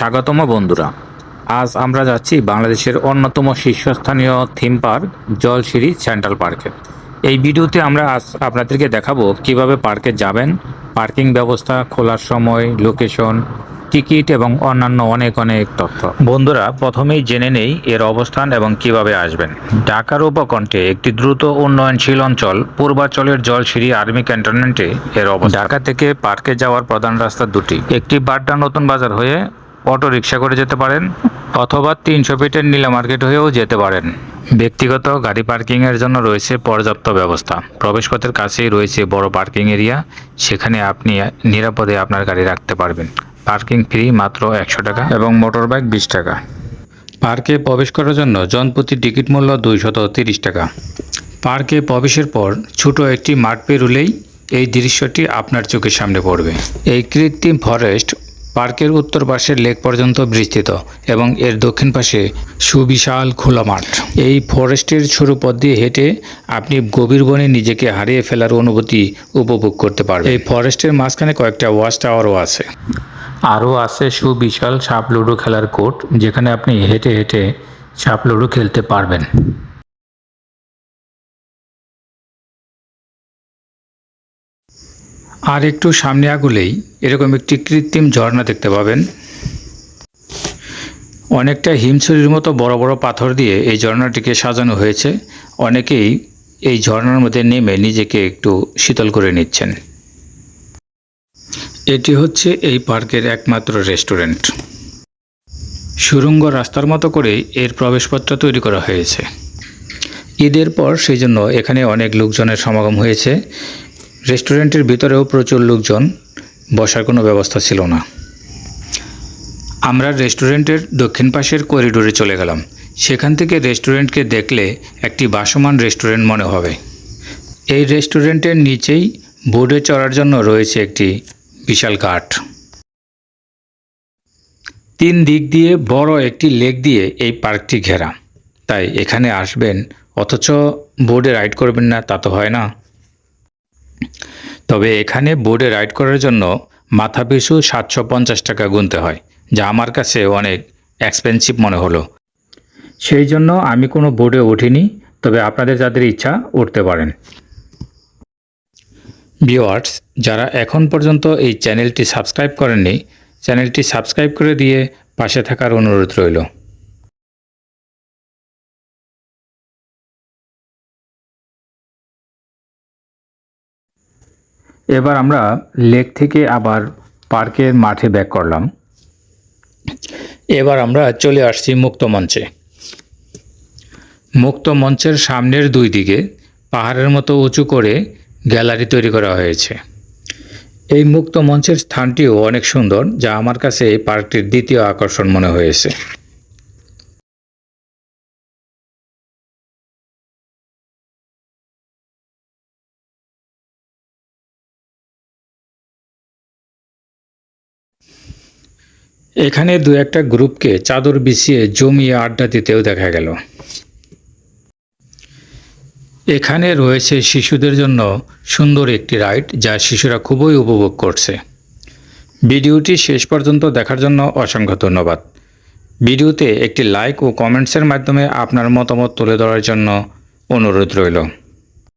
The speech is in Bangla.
স্বাগতম বন্ধুরা। আজ আমরা যাচ্ছি বাংলাদেশের অন্যতম শীর্ষস্থানীয় থিম পার্ক জলশিরি সেন্ট্রাল পার্কে। এই ভিডিওতে আমরা আজ আপনাদেরকে দেখাবো কীভাবে পার্কে যাবেন, পার্কিং ব্যবস্থা খোলার সময়, লোকেশন, টিকিট এবং অন্যান্য অনেক অনেক তথ্য। বন্ধুরা, প্রথমেই জেনে নেই এর অবস্থান এবং কীভাবে আসবেন। ঢাকার উপকণ্ঠে একটি দ্রুত উন্নয়নশীল অঞ্চল পূর্বাঞ্চলের জলশিরি আর্মি ক্যান্টনমেন্টে এর অবস্থান। ঢাকা থেকে পার্কে যাওয়ার প্রধান রাস্তা দুটি। একটি বাড্ডা নতুন বাজার হয়ে অটো রিক্সা করে যেতে পারেন অথবা তিনশো ফিটের নীলা মার্কেট হয়েও যেতে পারেন। ব্যক্তিগত গাড়ি পার্কিংয়ের জন্য রয়েছে পর্যাপ্ত ব্যবস্থা। প্রবেশপথের কাছেই রয়েছে বড় পার্কিং এরিয়া। সেখানে আপনি নিরাপদে আপনার গাড়ি রাখতে পারবেন। পার্কিং ফ্রি মাত্র একশো টাকা এবং মোটর বাইক বিশ টাকা। পার্কে প্রবেশ করার জন্য জনপ্রতি টিকিট মূল্য দুইশত তিরিশ টাকা। পার্কে প্রবেশের পর ছোট একটি মাঠ পেরুলেই এই দৃশ্যটি আপনার চোখের সামনে পড়বে। এই কৃত্রিম ফরেস্ট পার্কের উত্তর পাশের লেক পর্যন্ত বিস্তৃত এবং এর দক্ষিণ পাশে সুবিশাল খোলা মাঠ। এই ফরেস্টের সরু পথ দিয়ে হেঁটে আপনি গভীর বনে নিজেকে হারিয়ে ফেলার অনুভূতি উপভোগ করতে পারবেন। এই ফরেস্টের মাঝখানে কয়েকটা ওয়াচ টাওয়ারও আছে। আরও আছে সুবিশাল সাপ লুডো খেলার কোর্ট, যেখানে আপনি হেঁটে হেঁটে সাপ লুডো খেলতে পারবেন। আর একটু সামনে আগুলেই এরকম একটি কৃত্রিম ঝর্ণা দেখতে পাবেন। অনেকটা হিমছড়ির মতো বড় বড় পাথর দিয়ে এই ঝর্ণাটিকে সাজানো হয়েছে। অনেকেই এই ঝর্ণার মধ্যে নেমে নিজেকে একটু শীতল করে নিচ্ছেন। এটি হচ্ছে এই পার্কের একমাত্র রেস্টুরেন্ট। সুরঙ্গ রাস্তার মতো করে এর প্রবেশপত্র তৈরি করা হয়েছে। ঈদের পর সেই জন্য এখানে অনেক লোকজনের সমাগম হয়েছে। রেস্টুরেন্টের ভিতরেও প্রচুর লোকজন, বসার কোনো ব্যবস্থা ছিল না। আমরা রেস্টুরেন্টের দক্ষিণ পাশের করিডোরে চলে গেলাম। সেখান থেকে রেস্টুরেন্টকে দেখলে একটি বাসমান রেস্টুরেন্ট মনে হবে। এই রেস্টুরেন্টের নিচেই বোর্ডে চড়ার জন্য রয়েছে একটি বিশাল কাঠ। তিন দিক দিয়ে বড় একটি লেক দিয়ে এই পার্কটি ঘেরা। তাই এখানে আসবেন, অথচ বোর্ডে রাইড করবেন না, তা তো হয় না। তবে এখানে বোর্ডে রাইড করার জন্য মাথা পিছু সাতশো পঞ্চাশ টাকা গুনতে হয়, যা আমার কাছে অনেক এক্সপেন্সিভ মনে হলো। সেই জন্য আমি কোনো বোর্ডে উঠিনি, তবে আপনাদের যাদের ইচ্ছা উঠতে পারেন। ভিওয়ার্স যারা এখন পর্যন্ত এই চ্যানেলটি সাবস্ক্রাইব করেননি, চ্যানেলটি সাবস্ক্রাইব করে দিয়ে পাশে থাকার অনুরোধ রইল। এবার আমরা লেক থেকে আবার পার্কের মাঠে ব্যাক করলাম। এবার আমরা চলে আসছি মুক্ত মঞ্চে। মুক্ত মঞ্চের সামনের দুই দিকে পাহাড়ের মতো উঁচু করে গ্যালারি তৈরি করা হয়েছে। এই মুক্ত মঞ্চের স্থানটিও অনেক সুন্দর, যা আমার কাছে এই পার্কটির দ্বিতীয় আকর্ষণ মনে হয়েছে। এখানে দু একটা গ্রুপকে চাদর বিছিয়ে জমিয়ে আড্ডা দিতেও দেখা গেল। এখানে রয়েছে শিশুদের জন্য সুন্দর একটি রাইড, যা শিশুরা খুবই উপভোগ করছে। ভিডিওটি শেষ পর্যন্ত দেখার জন্য অসংখ্য ধন্যবাদ। ভিডিওতে একটি লাইক ও কমেন্টসের মাধ্যমে আপনার মতামত তুলে ধরার জন্য অনুরোধ রইল।